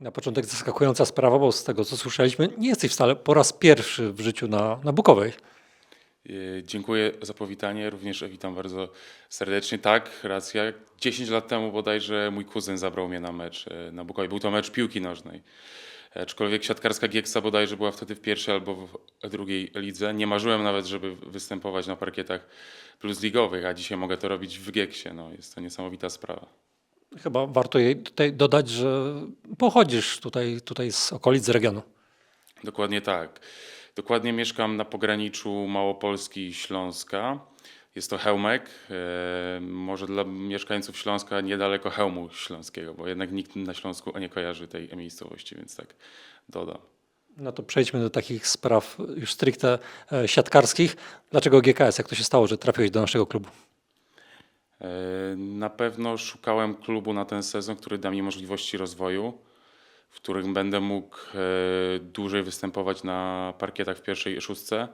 Na początek zaskakująca sprawa, bo z tego co słyszeliśmy, nie jesteś wcale po raz pierwszy w życiu na, na Bukowej. Yy, Dziękuję za powitanie, również witam bardzo serdecznie. Tak, racja. 10 lat temu bodajże mój kuzyn zabrał mnie na mecz e, na Bukowie. Był to mecz piłki nożnej. Aczkolwiek siatkarska Gieksa bodajże była wtedy w pierwszej albo w drugiej lidze. Nie marzyłem nawet, żeby występować na parkietach plus ligowych, a dzisiaj mogę to robić w Gieksie. No, jest to niesamowita sprawa. Chyba warto jej tutaj dodać, że pochodzisz tutaj, tutaj z okolic z regionu. Dokładnie tak. Dokładnie mieszkam na pograniczu Małopolski i Śląska. Jest to Chełmek. E, może dla mieszkańców Śląska niedaleko Chełmu Śląskiego, bo jednak nikt na Śląsku nie kojarzy tej miejscowości, więc tak dodam. No to przejdźmy do takich spraw już stricte e, siatkarskich. Dlaczego GKS? Jak to się stało, że trafiłeś do naszego klubu? E, Na pewno szukałem klubu na ten sezon, który da mi możliwości rozwoju, w którym będę mógł e, dłużej występować na parkietach w pierwszej szóstce,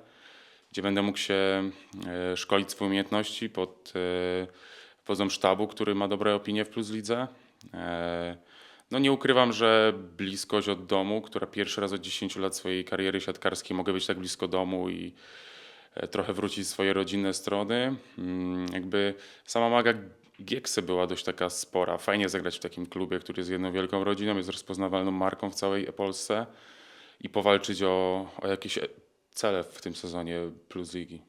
gdzie będę mógł się e, szkolić swoje umiejętności pod wodzą sztabu, który ma dobre opinie w Plus Lidze. No nie ukrywam, że bliskość od domu, która pierwszy raz od 10 lat swojej kariery siatkarskiej mogę być tak blisko domu i trochę wrócić swoje rodzinne strony. Mm, Jakby sama maga Gieksy była dość taka spora. Fajnie zagrać w takim klubie, który jest jedną wielką rodziną, jest rozpoznawalną marką w całej Polsce i powalczyć o, o jakieś e, cele w tym sezonie Plus Ligi.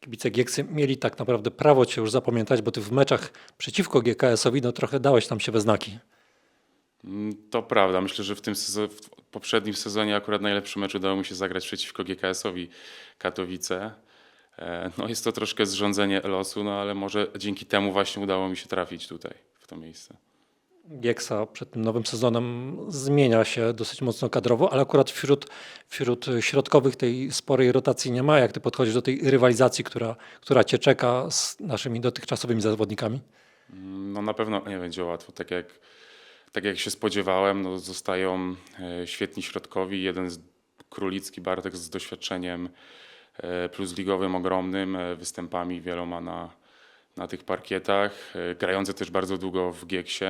Kibice Gieksy mieli tak naprawdę prawo cię już zapamiętać, bo ty w meczach przeciwko GKS-owi no trochę dałeś tam się we znaki. Mm, To prawda. Myślę, że w tym sezonie, w poprzednim sezonie akurat najlepszy mecz udało mi się zagrać przeciwko GKS-owi Katowice. E, No jest to troszkę zrządzenie losu, no ale może dzięki temu właśnie udało mi się trafić tutaj, w to miejsce. Gieksa przed tym nowym sezonem zmienia się dosyć mocno kadrowo, ale akurat wśród, wśród środkowych tej sporej rotacji nie ma. Jak ty podchodzisz do tej rywalizacji, która, która cię czeka z naszymi dotychczasowymi zawodnikami? No na pewno nie będzie łatwo. Tak jak, tak jak się spodziewałem, no zostają e, świetni środkowi. Jeden z Królicki, Bartek z doświadczeniem e, plus ligowym ogromnym, e, występami wieloma na, na tych parkietach. Grający też bardzo długo w Gieksie.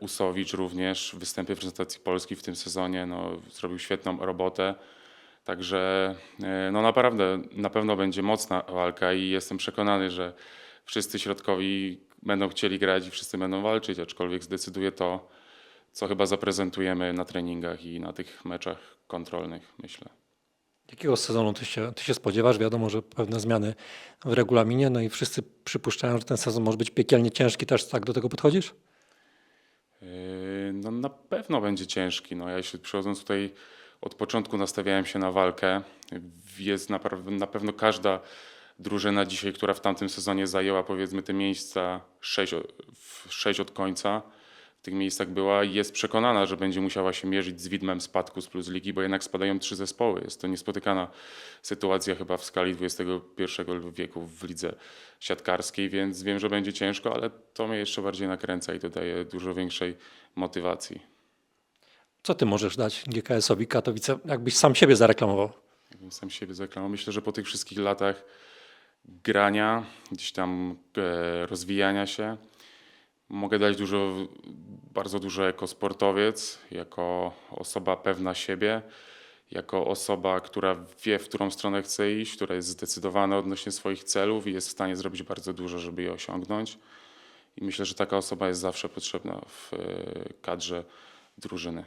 Usowicz również, występy w reprezentacji Polski w tym sezonie, no, zrobił świetną robotę. Także no naprawdę na pewno będzie mocna walka i jestem przekonany, że wszyscy środkowi będą chcieli grać i wszyscy będą walczyć, aczkolwiek zdecyduje to, co chyba zaprezentujemy na treningach i na tych meczach kontrolnych, myślę. Jakiego sezonu ty się, ty się spodziewasz? Wiadomo, że pewne zmiany w regulaminie, no i wszyscy przypuszczają, że ten sezon może być piekielnie ciężki. Też tak do tego podchodzisz? Yy, No na pewno będzie ciężki. No, ja jeśli przychodząc tutaj od początku nastawiałem się na walkę. Jest naprawdę, na pewno każda drużyna dzisiaj, która w tamtym sezonie zajęła powiedzmy te miejsca sześć, o- w- sześć od końca, w tych miejscach była i jest przekonana, że będzie musiała się mierzyć z widmem spadku z Plus Ligi, bo jednak spadają trzy zespoły. Jest to niespotykana sytuacja chyba w skali XXI wieku w lidze siatkarskiej, więc wiem, że będzie ciężko, ale to mnie jeszcze bardziej nakręca i dodaje dużo większej motywacji. Co ty możesz dać GKS-owi Katowice, jakbyś sam siebie zareklamował? Jakbym sam siebie zareklamował. Myślę, że po tych wszystkich latach grania, gdzieś tam e, rozwijania się, mogę dać dużo, bardzo dużo jako sportowiec, jako osoba pewna siebie, jako osoba, która wie, w którą stronę chce iść, która jest zdecydowana odnośnie swoich celów i jest w stanie zrobić bardzo dużo, żeby je osiągnąć. I myślę, że taka osoba jest zawsze potrzebna w e, kadrze drużyny.